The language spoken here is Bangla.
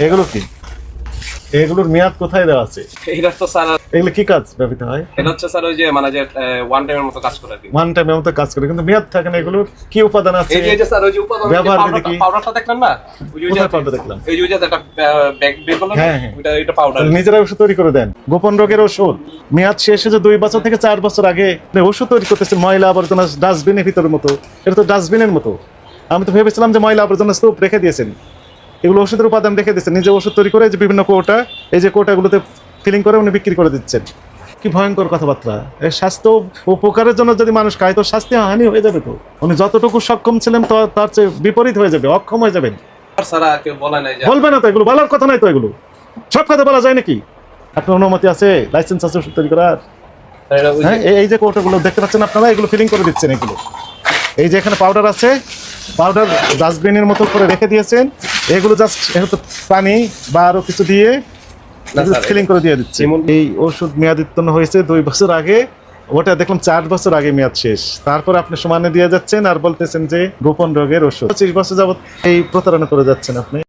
এগুলো কি? এগুলোর মেয়াদ কোথায় দেওয়া আছে? এটা তো স্যার এগুলো কি কাজ ব্যবহৃত হয়? এটা হচ্ছে স্যার ওই যে মানে যে ওয়ান টাইমের মতো কাজ করে কি। ওয়ান টাইমের মতো কাজ করে কিন্তু মেয়াদ থাকে না এগুলোর কি উপাদান আছে? এই যে- স্যার ওই যে উপাদান ব্যবহার বিধি কি? পাউডারটা দেখলেন না? ওই যে- powder দেখলাম? এই যে একটা ব্যাগ বের হ্যাঁ, হ্যাঁ। ওইটা এটা পাউডার নিজেরা ওষুধ তৈরি করে দেন। গোপন রোগের ওষুধ। মেয়াদ শেষে যে দুই বছর থেকে চার বছর আগে ওষুধ তৈরি করতেছে ময়লা আবর্জনা ডাস্টবিনের ভিতরের মতো। এটা তো ডাস্টবিনের মতো। আমি তো ভেবেছিলাম যে ময়লা আবর্জনা স্তূপ রেখে দিয়েছেন। এগুলো ওষুধের উপাদান রেখে দিয়েছেন নিজে ওষুধ তৈরি করে যে বিভিন্ন কোটা এই যে কোটাগুলোতে ফিলিং করে উনি বিক্রি করে দিচ্ছেন। কি ভয়ঙ্কর কথাবার্তা। এই স্বাস্থ্য উপকারের জন্য যদি মানুষ খায় তো স্বাস্থ্য হানি হয়ে যাবে তো। উনি যতটুকু সক্ষম ছিলেন তার চেয়ে বিপরীত হয়ে যাবে অক্ষম হয়ে যাবেন। বলবে না তো এগুলো বলার কথা নাই তো এগুলো। সব কথা বলা যায় নাকি? আপনার অনুমতি আছে? লাইসেন্স আছে ওষুধ তৈরি করার? হ্যাঁ এই- এই যে কৌটোগুলো দেখতে পাচ্ছেন আপনারা এগুলো ফিলিং করে দিচ্ছেন এগুলো। এই যে এখানে পাউডার আছে পাউডার ডাস্টবিনের মতো করে রেখে দিয়েছেন। এগুলো জাস্ট পানি বা আরও কিছু দিয়ে ফিলিং করে দিয়ে দিচ্ছে। যেমন- এই ওষুধ মেয়াদ উত্তীর্ণ হয়েছে দুই বছর আগে। ওটা দেখলাম চার বছর আগে মেয়াদ শেষ। তারপর আপনি সমানে দিয়ে যাচ্ছেন আর বলতেছেন যে গোপন রোগের ওষুধ। পঁচিশ বছর যাবৎ এই প্রতারণা করে যাচ্ছেন আপনি।